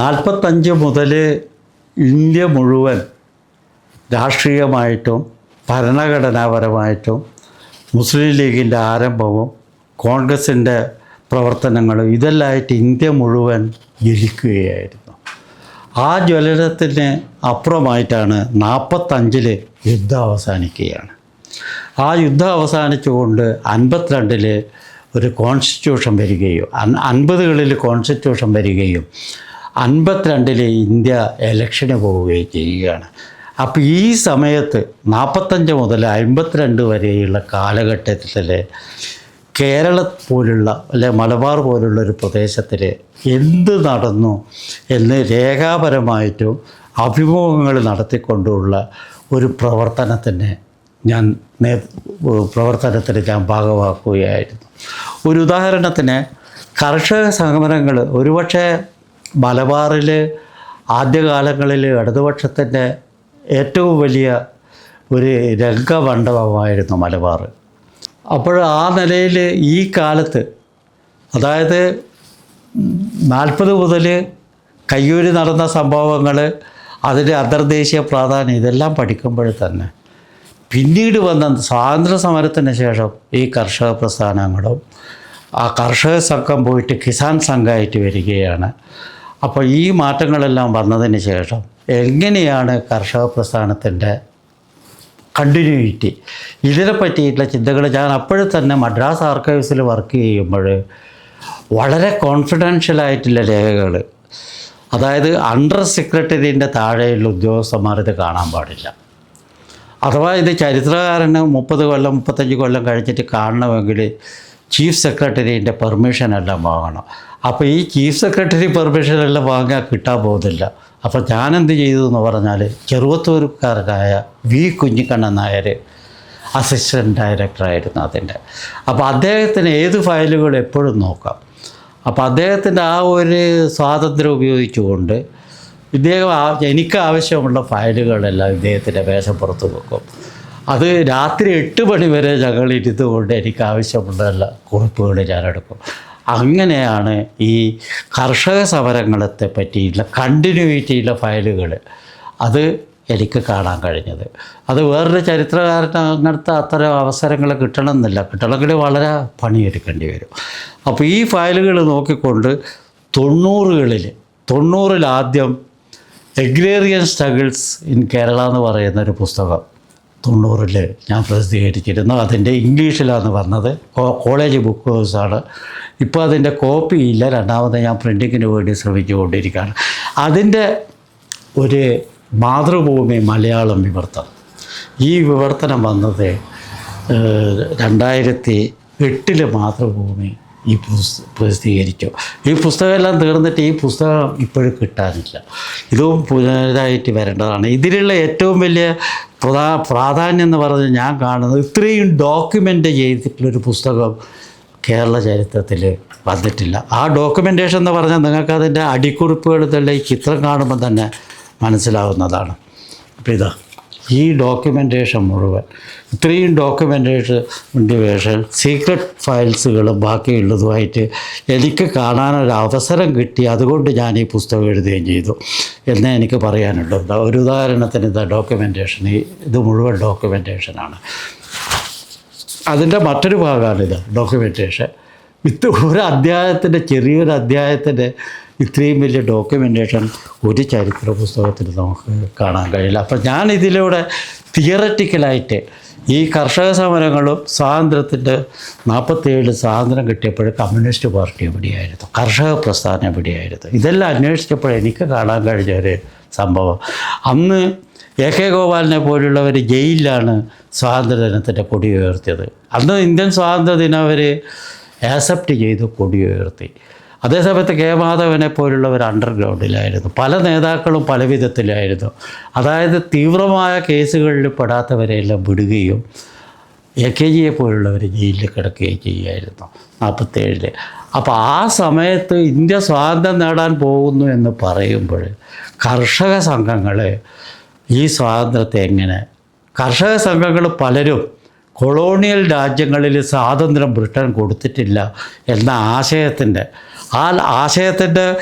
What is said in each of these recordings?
നാൽപ്പത്തഞ്ച് മുതൽ ഇന്ത്യ മുഴുവൻ രാഷ്ട്രീയമായിട്ടും ഭരണഘടനാപരമായിട്ടും മുസ്ലിം ലീഗിന്റെ ആരംഭവും കോൺഗ്രസിന്റെ പ്രവർത്തനങ്ങളും ഇതെല്ലാമായിട്ട് ഇന്ത്യ മുഴുവൻ ജ്വലിക്കുകയായിരുന്നു ആ ജ്വലനത്തിന് അപ്പുറമായിട്ടാണ് നാൽപ്പത്തഞ്ചിൽ യുദ്ധം അവസാനിക്കുകയാണ്. ആ യുദ്ധം അവസാനിച്ചുകൊണ്ട് അൻപത്തിരണ്ടിൽ ഒരു കോൺസ്റ്റിറ്റ്യൂഷൻ വരികയും അൻ അൻപതുകളിൽ കോൺസ്റ്റിറ്റ്യൂഷൻ വരികയും അൻപത്തിരണ്ടിൽ ഇന്ത്യ എലക്ഷന് പോവുകയും ചെയ്യുകയാണ്. അപ്പോൾ ഈ സമയത്ത് നാൽപ്പത്തഞ്ച് മുതൽ അൻപത്തിരണ്ട് വരെയുള്ള കാലഘട്ടത്തിൽ കേരള പോലുള്ള അല്ലെ മലബാർ പോലുള്ള ഒരു പ്രദേശത്തിൽ എന്ത് നടന്നു എന്ന് രേഖാപരമായിട്ടും അഭിമുഖങ്ങൾ നടത്തിക്കൊണ്ടുള്ള ഒരു പ്രവർത്തനത്തിന് ഞാൻ നേ പ്രവർത്തനത്തിന് ഞാൻ ഭാഗമാക്കുകയായിരുന്നു. ഒരു ഉദാഹരണത്തിന് കർഷക സമരങ്ങൾ ഒരുപക്ഷെ മലബാറിൽ ആദ്യകാലങ്ങളിൽ ഇടതുപക്ഷത്തിന്റെ ഏറ്റവും വലിയ ഒരു രംഗമണ്ഡപമായിരുന്നു മലബാർ അപ്പോൾ ആ നിലയിൽ ഈ കാലത്ത് അതായത് നാൽപ്പത് മുതൽ കയ്യൂരി നടന്ന സംഭവങ്ങൾ അതിന്റെ അന്തർദേശീയ പ്രാധാന്യം ഇതെല്ലാം പഠിക്കുമ്പോൾ തന്നെ പിന്നീട് വന്ന സ്വാതന്ത്ര്യ സമരത്തിന് ശേഷം ഈ കർഷക പ്രസ്ഥാനങ്ങളും ആ കർഷക സംഘം പോയിട്ട് കിസാൻ സംഘമായിട്ട് വരികയാണ്. അപ്പോൾ ഈ മാറ്റങ്ങളെല്ലാം വന്നതിന് ശേഷം എങ്ങനെയാണ് കർഷക പ്രസ്ഥാനത്തിന്റെ കണ്ടിന്യൂയിറ്റി? ഇതിനെ പറ്റിയിട്ടുള്ള ചിന്തകൾ ഞാൻ അപ്പോഴും തന്നെ മദ്രാസ് ആർക്കൈവ്സിൽ വർക്ക് ചെയ്യുമ്പോൾ വളരെ കോൺഫിഡൻഷ്യലായിട്ടുള്ള രേഖകൾ അതായത് അണ്ടർ സെക്രട്ടറിന്റെ താഴെയുള്ള ഉദ്യോഗസ്ഥന്മാർ ഇത് കാണാൻ പാടില്ല. അഥവാ ഇത് ചരിത്രകാരന് മുപ്പത് കൊല്ലം മുപ്പത്തഞ്ച് കൊല്ലം കഴിഞ്ഞിട്ട് കാണണമെങ്കിൽ ചീഫ് സെക്രട്ടറിന്റെ പെർമിഷൻ എല്ലാം വാങ്ങണം. അപ്പോൾ ഈ ചീഫ് സെക്രട്ടറി പെർമിഷൻ എല്ലാം വാങ്ങാൻ കിട്ടാൻ പോകുന്നില്ല. അപ്പോൾ ഞാനെന്ത് ചെയ്തു എന്ന് പറഞ്ഞാൽ ചെറുവത്തൂർക്കാരനായ വി കുഞ്ഞിക്കണ്ണൻ നായർ അസിസ്റ്റന്റ് ഡയറക്ടറായിരുന്നു അതിന്റെ. അപ്പോൾ അദ്ദേഹത്തിന് ഏത് ഫയലുകൾ എപ്പോഴും നോക്കാം. അപ്പോൾ അദ്ദേഹത്തിന്റെ ആ ഒരു സ്വാതന്ത്ര്യം ഉപയോഗിച്ചുകൊണ്ട് ഇദ്ദേഹം എനിക്ക് ആവശ്യമുള്ള ഫയലുകളെല്ലാം ഇദ്ദേഹത്തിന്റെ വേഷം പുറത്ത് വെക്കും. അത് രാത്രി എട്ട് മണി വരെ ഞങ്ങൾ ഇരുന്നുകൊണ്ട് എനിക്ക് ആവശ്യമുള്ള കുറിപ്പുകൾ ഞാൻ എടുക്കും. അങ്ങനെയാണ് ഈ കർഷക സമരങ്ങളത്തെ പറ്റിയുള്ള കണ്ടിന്യൂറ്റിയുള്ള ഫയലുകൾ അത് എനിക്ക് കാണാൻ കഴിഞ്ഞത്. അത് വേറൊരു ചരിത്രകാരന് അങ്ങനത്തെ അത്തരം അവസരങ്ങൾ കിട്ടണമെന്നില്ല. കിട്ടണമെങ്കിൽ വളരെ പണിയെടുക്കേണ്ടി വരും. അപ്പോൾ ഈ ഫയലുകൾ നോക്കിക്കൊണ്ട് തൊണ്ണൂറുകളിൽ തൊണ്ണൂറിലാദ്യം എഗ്രേറിയൻ സ്ട്രഗിൾസ് ഇൻ കേരള എന്ന് പറയുന്ന ഒരു പുസ്തകം തൊണ്ണൂറിൽ ഞാൻ പ്രസിദ്ധീകരിച്ചിരുന്നു. അതിന്റെ ഇംഗ്ലീഷിലാണ് വന്നത് കോളേജ് ബുക്ക് ഹൗസാണ്. ഇപ്പോൾ അതിന്റെ കോപ്പി ഇല്ല. രണ്ടാമത് ഞാൻ പ്രിന്റിങ്ങിന് വേണ്ടി ശ്രമിച്ചുകൊണ്ടിരിക്കുകയാണ്. അതിന്റെ ഒരു മാതൃഭൂമി മലയാളം വിവർത്തനം. ഈ വിവർത്തനം വന്നത് രണ്ടായിരത്തി എട്ടിൽ മാതൃഭൂമി ഈ പുസ്ത പ്രസിദ്ധീകരിച്ചു ഈ പുസ്തകമെല്ലാം തീർന്നിട്ട് ഈ പുസ്തകം ഇപ്പോഴും കിട്ടാനില്ല ഇതും പുനരായിട്ട് വരേണ്ടതാണ്. ഇതിലുള്ള ഏറ്റവും വലിയ പ്രധാ പ്രാധാന്യം എന്ന് പറഞ്ഞ് ഞാൻ കാണുന്നത് ഇത്രയും ഡോക്യുമെന്റ് ചെയ്തിട്ടുള്ളൊരു പുസ്തകം കേരള ചരിത്രത്തിൽ വന്നിട്ടില്ല. ആ ഡോക്യുമെന്റേഷൻ എന്ന് പറഞ്ഞാൽ നിങ്ങൾക്ക് അതിന്റെ തന്നെ ഈ ചിത്രം കാണുമ്പോൾ തന്നെ മനസ്സിലാവുന്നതാണ്. അപ്പോൾ ഇതാ. ഈ ഡോക്യുമെന്റേഷൻ മുഴുവൻ. ഇത്രയും ഡോക്യുമെന്റേഷൻ സീക്രട്ട് ഫയൽസുകളും ബാക്കിയുള്ളതുമായിട്ട് എനിക്ക് കാണാനൊരു അവസരം കിട്ടി. അതുകൊണ്ട് ഞാൻ ഈ പുസ്തകം എഴുതുകയും ചെയ്തു. എന്നേ എനിക്ക് പറയാനുള്ളൂ ഒരു ഉദാഹരണത്തിന് ഇതാ ഡോക്യുമെന്റേഷൻ ഈ ഇത് മുഴുവൻ ഡോക്യുമെന്റേഷനാണ് അതിന്റെ മറ്റൊരു ഭാഗമാണിത് ഡോക്യുമെന്റേഷൻ ഇത് ഒരു അധ്യായത്തിന്റെ ചെറിയൊരു അധ്യായത്തിന്റെ ഇത്രയും വലിയ ഡോക്യുമെന്റേഷൻ ഒരു ചരിത്ര പുസ്തകത്തിൽ നമുക്ക് കാണാൻ കഴിയില്ല. അപ്പം ഞാൻ ഇതിലൂടെ തിയററ്റിക്കലായിട്ട് ഈ കർഷക സമരങ്ങളും സ്വാതന്ത്ര്യത്തിന്റെ നാൽപ്പത്തേഴിൽ സ്വാതന്ത്ര്യം കിട്ടിയപ്പോൾ കമ്മ്യൂണിസ്റ്റ് പാർട്ടി എവിടെയായിരുന്നു? കർഷക പ്രസ്ഥാനം എവിടെയായിരുന്നു? ഇതെല്ലാം അന്വേഷിച്ചപ്പോൾ എനിക്ക് കാണാൻ കഴിഞ്ഞ ഒരു സംഭവം. അന്ന് എ കെ ഗോപാലിനെ പോലുള്ളവർ ജയിലിലാണ് സ്വാതന്ത്ര്യദിനത്തിന്റെ കൊടി ഉയർത്തിയത്. അന്ന് ഇന്ത്യൻ സ്വാതന്ത്ര്യദിനം അവർ ആക്സെപ്റ്റ് ചെയ്ത് കൊടി ഉയർത്തി. അതേസമയത്ത് കെ മാധവനെ പോലുള്ളവർ അണ്ടർഗ്രൗണ്ടിലായിരുന്നു പല നേതാക്കളും പല വിധത്തിലായിരുന്നു. അതായത് തീവ്രമായ കേസുകളിൽ പെടാത്തവരെയെല്ലാം വിടുകയും എ കെ ജിയെ പോലുള്ളവർ ജയിലിൽ കിടക്കുകയും ചെയ്യുമായിരുന്നു നാൽപ്പത്തേഴിൽ അപ്പോൾ ആ സമയത്ത് ഇന്ത്യ സ്വാതന്ത്ര്യം നേടാൻ പോകുന്നു എന്ന് പറയുമ്പോൾ കർഷക സംഘങ്ങൾ ഈ സ്വാതന്ത്ര്യത്തെ എങ്ങനെ കർഷക സംഘങ്ങൾ പലരും കൊളോണിയൽ രാജ്യങ്ങളിൽ സ്വാതന്ത്ര്യം ബ്രിട്ടൻ കൊടുത്തിട്ടില്ല എന്ന ആശയത്തിന്റെ ആ ആശയത്തിന്റെ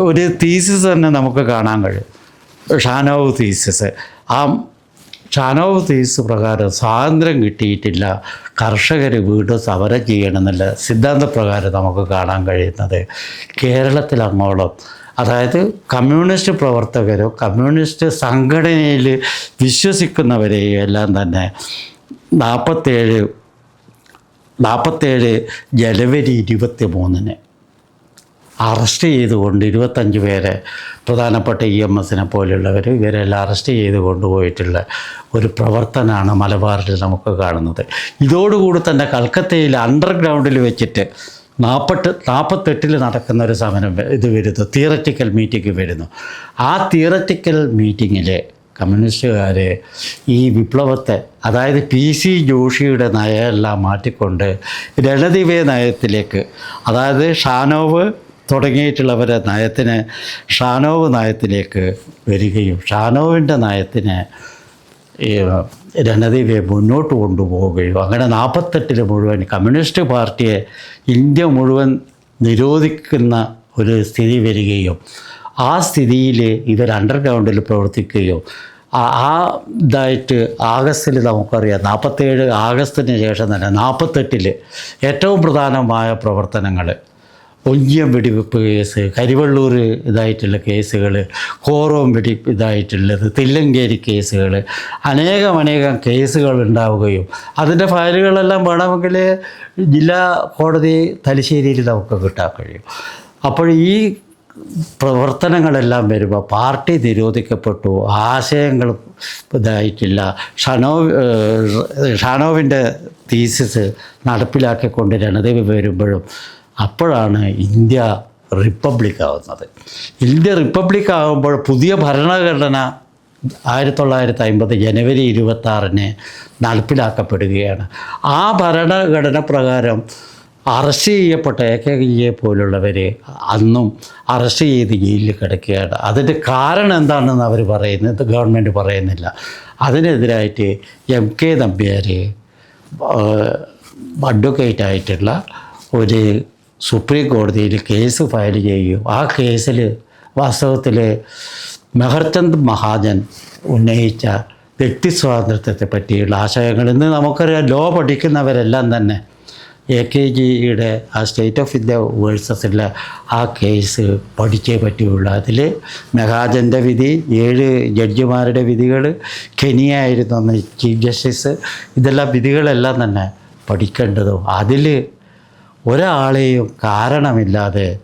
ഒരു തീസിസ് തന്നെ നമുക്ക് കാണാൻ കഴിയും. ഷാനോവ് തീസിസ് ആ ഷാനോവ് തീസ് പ്രകാരം സ്വാതന്ത്ര്യം കിട്ടിയിട്ടില്ല. കർഷകർ വീണ്ടും സമരം ചെയ്യണമെന്നുള്ള സിദ്ധാന്തപ്രകാരം നമുക്ക് കാണാൻ കഴിയുന്നത് കേരളത്തിൽ അങ്ങോളം അതായത് കമ്മ്യൂണിസ്റ്റ് പ്രവർത്തകരോ കമ്മ്യൂണിസ്റ്റ് സംഘടനയിൽ വിശ്വസിക്കുന്നവരെയോ എല്ലാം തന്നെ നാൽപ്പത്തേഴ് നാൽപ്പത്തേഴ് ജനുവരി ഇരുപത്തി മൂന്നിന് അറസ്റ്റ് ചെയ്തുകൊണ്ട് ഇരുപത്തഞ്ച് പേരെ പ്രധാനപ്പെട്ട ഇ എം എസിനെ പോലെയുള്ളവർ ഇവരെല്ലാം അറസ്റ്റ് ചെയ്ത് കൊണ്ടുപോയിട്ടുള്ള ഒരു പ്രവർത്തനമാണ് മലബാറിൽ നമുക്ക് കാണുന്നത്. ഇതോടുകൂടി തന്നെ കൽക്കത്തയിൽ അണ്ടർഗ്രൗണ്ടിൽ വെച്ചിട്ട് നാൽപ്പട്ട് നാൽപ്പത്തെട്ടിൽ നടക്കുന്ന ഒരു സമരം ഇത് വരുന്നു തിയററ്റിക്കൽ മീറ്റിംഗ് വരുന്നു. ആ തിയററ്റിക്കൽ മീറ്റിങ്ങിൽ കമ്മ്യൂണിസ്റ്റുകാർ ഈ വിപ്ലവത്തെ അതായത് പി സി ജോഷിയുടെ നയമെല്ലാം മാറ്റിക്കൊണ്ട് രണദിവേ നയത്തിലേക്ക് അതായത് ഷാനോവ് തുടങ്ങിയിട്ടുള്ളവരെ നയത്തിന് ഷാനോവ് നയത്തിലേക്ക് വരികയും ഷാനോവിന്റെ നയത്തിന് ഈ രണദീപയെ മുന്നോട്ട് കൊണ്ടുപോവുകയും അങ്ങനെ നാൽപ്പത്തെട്ടിൽ മുഴുവൻ കമ്മ്യൂണിസ്റ്റ് പാർട്ടിയെ ഇന്ത്യ മുഴുവൻ നിരോധിക്കുന്ന ഒരു സ്ഥിതി വരികയും ആ സ്ഥിതിയിൽ ഇവർ അണ്ടർഗ്രൗണ്ടിൽ പ്രവർത്തിക്കുകയും ആ ഇതായിട്ട് ആഗസ്റ്റിൽ നമുക്കറിയാം നാൽപ്പത്തേഴ് ആഗസ്റ്റിന് ശേഷം തന്നെ നാൽപ്പത്തെട്ടിൽ ഏറ്റവും പ്രധാനമായ പ്രവർത്തനങ്ങൾ ഒഞ്ചിയം വെടിവെപ്പ് കേസ് കരിവള്ളൂർ ഇതായിട്ടുള്ള കേസുകൾ കോറോം വെടി ഇതായിട്ടുള്ളത് തില്ലങ്കേരി കേസുകൾ അനേകം അനേകം കേസുകൾ ഉണ്ടാവുകയും അതിന്റെ ഫയലുകളെല്ലാം വേണമെങ്കിൽ ജില്ലാ കോടതി തലശ്ശേരിയിൽ നമുക്ക് കിട്ടാൻ കഴിയും. അപ്പോൾ ഈ പ്രവർത്തനങ്ങളെല്ലാം വരുമ്പോൾ പാർട്ടി നിരോധിക്കപ്പെട്ടു ആശയങ്ങൾ ഇതായിട്ടില്ല. ഷനോ ഷാനോവിന്റെ തീസിസ് നടപ്പിലാക്കിക്കൊണ്ട് രണദേവി വരുമ്പോഴും അപ്പോഴാണ് ഇന്ത്യ റിപ്പബ്ലിക് ആവുന്നത്. ഇന്ത്യ റിപ്പബ്ലിക് ആകുമ്പോൾ പുതിയ ഭരണഘടന ആയിരത്തി തൊള്ളായിരത്തി അമ്പത് ജനുവരി ഇരുപത്തി ആറിന് നടപ്പിലാക്കപ്പെടുകയാണ്. ആ ഭരണഘടന പ്രകാരം അറസ്റ്റ് ചെയ്യപ്പെട്ട എ കെ ജിയെ പോലുള്ളവർ അന്നും അറസ്റ്റ് ചെയ്ത് ജയിലിൽ കിടക്കുകയാണ്. അതിന്റെ കാരണം എന്താണെന്ന് അവർ പറയുന്നത് ഗവൺമെന്റ് പറയുന്നില്ല. അതിനെതിരായിട്ട് എം കെ നമ്പ്യാർ അഡ്വക്കേറ്റായിട്ടുള്ള ഒരു സുപ്രീം കോടതിയിൽ കേസ് ഫയൽ ചെയ്യുകയും ആ കേസിൽ വാസ്തവത്തിൽ മെഹർചന്ദ് മഹാജൻ ഉന്നയിച്ച വ്യക്തി സ്വാതന്ത്ര്യത്തെ പറ്റിയുള്ള ആശയങ്ങൾ ഇന്ന് നമുക്കറിയാം. ലോ പഠിക്കുന്നവരെല്ലാം തന്നെ എ കെ ജിയുടെ ആ സ്റ്റേറ്റ് ഓഫ് ഇന്ത്യ വേഴ്സസിലുള്ള ആ കേസ് പഠിച്ചേ പറ്റുകയുള്ളൂ അതിൽ മെഹാജന്റെ വിധി ഏഴ് ജഡ്ജിമാരുടെ വിധികൾ കെനിയായിരുന്നു ചീഫ് ജസ്റ്റിസ്. ഇതെല്ലാം വിധികളെല്ലാം തന്നെ പഠിക്കേണ്ടതും അതിൽ ഒരാളെയും കാരണമില്ലാതെ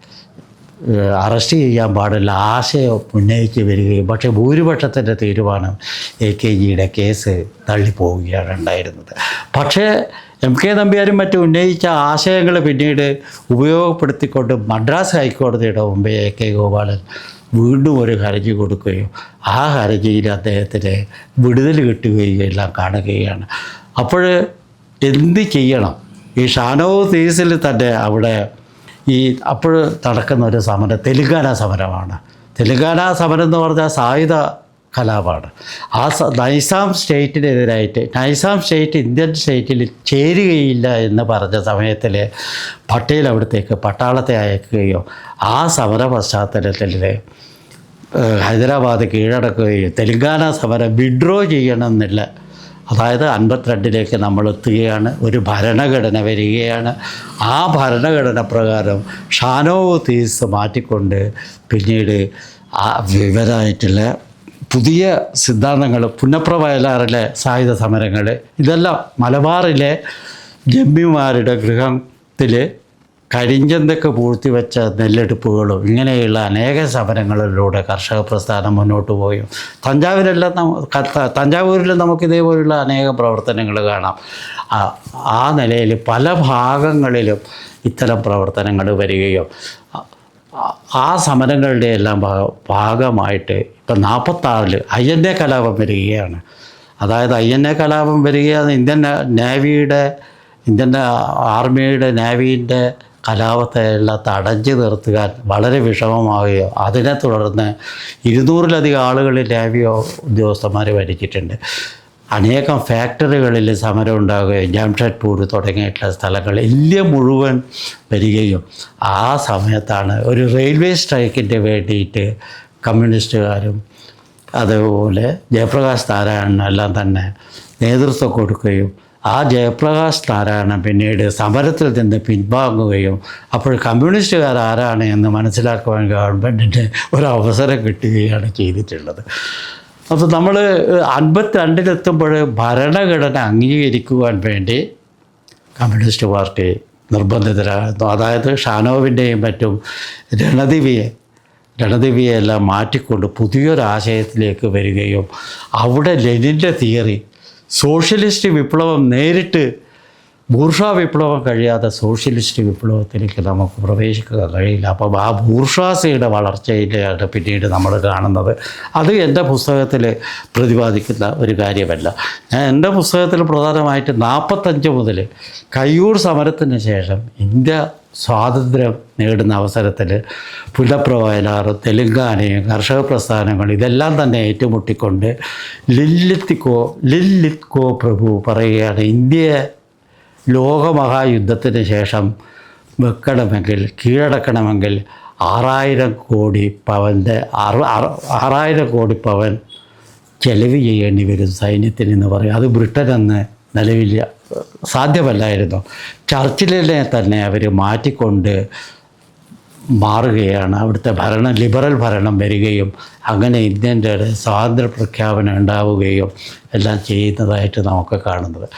അറസ്റ്റ് ചെയ്യാൻ പാടില്ല ആശയം ഉന്നയിച്ച് വരികയും പക്ഷേ ഭൂരിപക്ഷത്തിന്റെ തീരുമാനം എ കെ ജിയുടെ കേസ് തള്ളിപ്പോവുകയാണ് ഉണ്ടായിരുന്നത്. പക്ഷേ എം കെ നമ്പ്യാരും മറ്റും ഉന്നയിച്ച ആശയങ്ങൾ പിന്നീട് ഉപയോഗപ്പെടുത്തിക്കൊണ്ട് മദ്രാസ് ഹൈക്കോടതിയുടെ മുമ്പേ എ കെ ഗോപാലൻ വീണ്ടും ഒരു ഹർജി കൊടുക്കുകയും ആ ഹർജിയിൽ അദ്ദേഹത്തിന് വിടുതൽ കിട്ടുകയും എല്ലാം കാണുകയാണ്. അപ്പോൾ എന്ത് ചെയ്യണം? ഈ ഷാനോ തീസിൽ തന്നെ അവിടെ ഈ അപ്പോൾ നടക്കുന്ന ഒരു സമരം തെലുങ്കാന സമരമാണ്. തെലുങ്കാന സമരം എന്ന് പറഞ്ഞാൽ സായുധ കലാപമാണ്. ആ നൈസാം സ്റ്റേറ്റിനെതിരായിട്ട് നൈസാം സ്റ്റേറ്റ് ഇന്ത്യൻ സ്റ്റേറ്റിൽ ചേരുകയില്ല എന്ന് പറഞ്ഞ സമയത്തിൽ പട്ടേൽ അവിടത്തേക്ക് പട്ടാളത്തെ അയക്കുകയോ ആ സമര പശ്ചാത്തലത്തിൽ ഹൈദരാബാദ് കീഴടക്കുകയും തെലുങ്കാന സമരം വിഡ്രോ ചെയ്യണമെന്നില്ല അതായത് അൻപത്തിരണ്ടിലേക്ക് നമ്മൾ എത്തുകയാണ് ഒരു ഭരണഘടന വരികയാണ്. ആ ഭരണഘടന പ്രകാരം ഷാനോ തീസ് മാറ്റിക്കൊണ്ട് പിന്നീട് ആ വിവരമായിട്ടുള്ള പുതിയ സിദ്ധാന്തങ്ങൾ പുന്നപ്ര വയലാറിലെ സായുധ സമരങ്ങൾ ഇതെല്ലാം മലബാറിലെ ജമ്മിമാരുടെ ഗൃഹത്തിൽ കരിഞ്ചന്തൊക്കെ പൂഴ്ത്തിവെച്ച നെല്ലെടുപ്പുകളും ഇങ്ങനെയുള്ള അനേക സമരങ്ങളിലൂടെ കർഷക പ്രസ്ഥാനം മുന്നോട്ട് പോയും. തഞ്ചാവൂരെല്ലാം തഞ്ചാവൂരിൽ നമുക്ക് ഇതേപോലുള്ള അനേക പ്രവർത്തനങ്ങൾ കാണാം. ആ- നിലയിൽ പല ഭാഗങ്ങളിലും ഇത്തരം പ്രവർത്തനങ്ങൾ വരികയും ആ- സമരങ്ങളുടെ എല്ലാം ഭാഗമായിട്ട് ഇപ്പം നാൽപ്പത്താറിൽ ഐ എൻ എ കലാപം വരികയാണ്. അതായത് ഐ എൻ എ കലാപം വരികയാണ്. ഇന്ത്യൻ നേവിയുടെ ഇന്ത്യൻ ആർമിയുടെ നേവീന്റെ കലാപത്തെ എല്ലാം തടഞ്ഞു നിർത്തുവാൻ വളരെ വിഷമമാവുകയോ അതിനെ തുടർന്ന് ഇരുന്നൂറിലധികം ആളുകൾ ലാവിയോ ഉദ്യോഗസ്ഥന്മാർ മരിച്ചിട്ടുണ്ട്. അനേകം ഫാക്ടറികളിൽ സമരം ഉണ്ടാകുകയും ജംഷഡ്പൂർ തുടങ്ങിയിട്ടുള്ള സ്ഥലങ്ങൾ ഇന്ത്യ മുഴുവൻ വരികയും ആ സമയത്താണ് ഒരു റെയിൽവേ സ്ട്രൈക്കിന്റെ വേണ്ടിയിട്ട് കമ്മ്യൂണിസ്റ്റുകാരും അതുപോലെ ജയപ്രകാശ് നാരായണനെല്ലാം തന്നെ നേതൃത്വം കൊടുക്കുകയും ആ ജയപ്രകാശ് നാരായണൻ പിന്നീട് സമരത്തിൽ നിന്ന് പിൻവാങ്ങുകയും അപ്പോൾ കമ്മ്യൂണിസ്റ്റുകാർ ആരാണ് എന്ന് മനസ്സിലാക്കുവാൻ ഗവൺമെന്റിന് ഒരു അവസരം കിട്ടുകയാണ് ചെയ്തിട്ടുള്ളത്. അപ്പോൾ നമ്മൾ അൻപത്തി രണ്ടിലെത്തുമ്പോൾ ഭരണഘടന അംഗീകരിക്കുവാൻ വേണ്ടി കമ്മ്യൂണിസ്റ്റ് പാർട്ടി നിർബന്ധിതരാകുന്നു. അതായത് ഷാനോവിന്റെയും മറ്റും രണദിവിയെ രണദിവിയെല്ലാം മാറ്റിക്കൊണ്ട് പുതിയൊരാശയത്തിലേക്ക് വരികയും അവിടെ ലെനിന്റെ തിയറി സോഷ്യലിസ്റ്റ് വിപ്ലവം നേരിട്ട് ബൂർഷാ വിപ്ലവം കഴിയാതെ സോഷ്യലിസ്റ്റ് വിപ്ലവത്തിലേക്ക് നമുക്ക് പ്രവേശിക്കുക കഴിയില്ല. അപ്പം ആ ബൂർഷാസിയുടെ വളർച്ചയിലാണ് പിന്നീട് നമ്മൾ കാണുന്നത്. അത് എന്റെ പുസ്തകത്തിൽ പ്രതിപാദിക്കുന്ന ഒരു കാര്യമല്ല. ഞാൻ എന്റെ പുസ്തകത്തിൽ പ്രധാനമായിട്ട് നാൽപ്പത്തഞ്ച് മുതൽ കയ്യൂർ സമരത്തിന് ശേഷം ഇന്ത്യ സ്വാതന്ത്ര്യം നേടുന്ന അവസരത്തിൽ പുലപ്രവയലാർ തെലുങ്കാനയും കർഷക പ്രസ്ഥാനങ്ങൾ ഇതെല്ലാം തന്നെ ഏറ്റുമുട്ടിക്കൊണ്ട് ലില്ലിത്തിക്കോ ലില്ലിത്കോ പ്രഭു പറയുകയാണ് ഇന്ത്യ ലോകമഹായുദ്ധത്തിന് ശേഷം വെക്കണമെങ്കിൽ കീഴടക്കണമെങ്കിൽ ആറായിരം കോടി പവന്റെ ആറ് ആറ്- ആറായിരം കോടി പവൻ ചെലവ് ചെയ്യേണ്ടി വരും സൈന്യത്തിന് എന്ന് പറയും. അത് ബ്രിട്ടൻ അന്ന് സാധ്യമല്ലായിരുന്നു. ചർച്ചിലിനെ തന്നെ അവർ മാറ്റിക്കൊണ്ട് മാറുകയാണ്. അവിടുത്തെ ഭരണം ലിബറൽ ഭരണം വരികയും അങ്ങനെ ഇന്ത്യന്റെ സ്വാതന്ത്ര്യ പ്രഖ്യാപനം ഉണ്ടാവുകയും എല്ലാം ചെയ്യുന്നതായിട്ട് നമുക്ക് കാണുന്നത്.